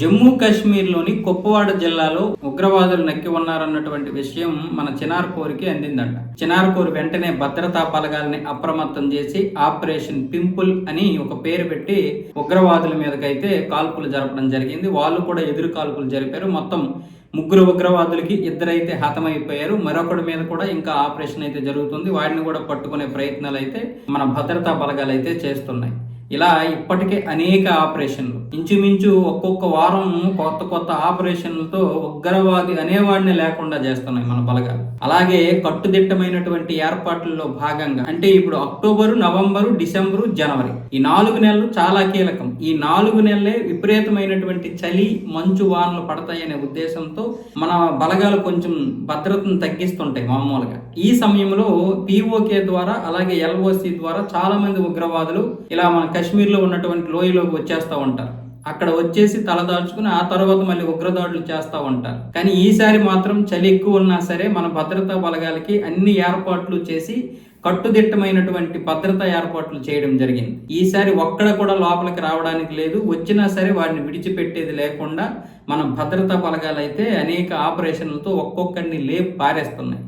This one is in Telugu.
జమ్మూ కాశ్మీర్లోని కుప్పవాడ జిల్లాలో ఉగ్రవాదులు నక్కి ఉన్నారన్నటువంటి విషయం మన చినార్కోరికి అందిందంట. చినార్కోర్ వెంటనే భద్రతా బలగాల్ని అప్రమత్తం చేసి ఆపరేషన్ పింపుల్ అని ఒక పేరు పెట్టి ఉగ్రవాదుల మీదకైతే కాల్పులు జరపడం జరిగింది. వాళ్ళు కూడా ఎదురు కాల్పులు జరిపారు. మొత్తం ముగ్గురు ఉగ్రవాదులకి ఇద్దరైతే హతమైపోయారు. మరొకటి మీద కూడా ఇంకా ఆపరేషన్ అయితే జరుగుతుంది. వాడిని కూడా పట్టుకునే ప్రయత్నాలు అయితే మన భద్రతా బలగాలు అయితే చేస్తున్నాయి. ఇలా ఇప్పటికే అనేక ఆపరేషన్లు. ఇంచుమించు ఒక్కొక్క వారం కొత్త కొత్త ఆపరేషన్లతో ఉగ్రవాది అనేవాడిని లేకుండా చేస్తున్నాయి మన బలగాలు. అలాగే కట్టుదిట్టమైనటువంటి ఏర్పాట్లలో భాగంగా అంటే ఇప్పుడు అక్టోబరు నవంబరు డిసెంబరు జనవరి ఈ నాలుగు నెలలు చాలా కీలకం. ఈ నాలుగు నెలలే విపరీతమైనటువంటి చలి మంచు వానలు పడతాయనే ఉద్దేశంతో మన బలగాలు కొంచెం భద్రతను తగ్గిస్తుంటాయి మామూలుగా. ఈ సమయంలో పిఓకే ద్వారా అలాగే ఎల్ఓసి ద్వారా చాలా మంది ఉగ్రవాదులు ఇలా మనకు కాశ్మీర్లో ఉన్నటువంటి లోయలోకి వచ్చేస్తూ ఉంటారు. అక్కడ వచ్చేసి తలదాల్చుకుని ఆ తర్వాత మళ్ళీ ఉగ్రదాడులు చేస్తూ ఉంటారు. కానీ ఈసారి మాత్రం చలి ఎక్కువ ఉన్నా సరే మన భద్రతా బలగాలకి అన్ని ఏర్పాట్లు చేసి కట్టుదిట్టమైనటువంటి భద్రతా ఏర్పాట్లు చేయడం జరిగింది. ఈసారి ఒక్కడ కూడా లోపలికి రావడానికి లేదు. వచ్చినా సరే వాడిని విడిచిపెట్టేది లేకుండా మన భద్రతా బలగాలు అయితే అనేక ఆపరేషన్లతో ఒక్కొక్కరిని లేపు పారేస్తున్నాయి.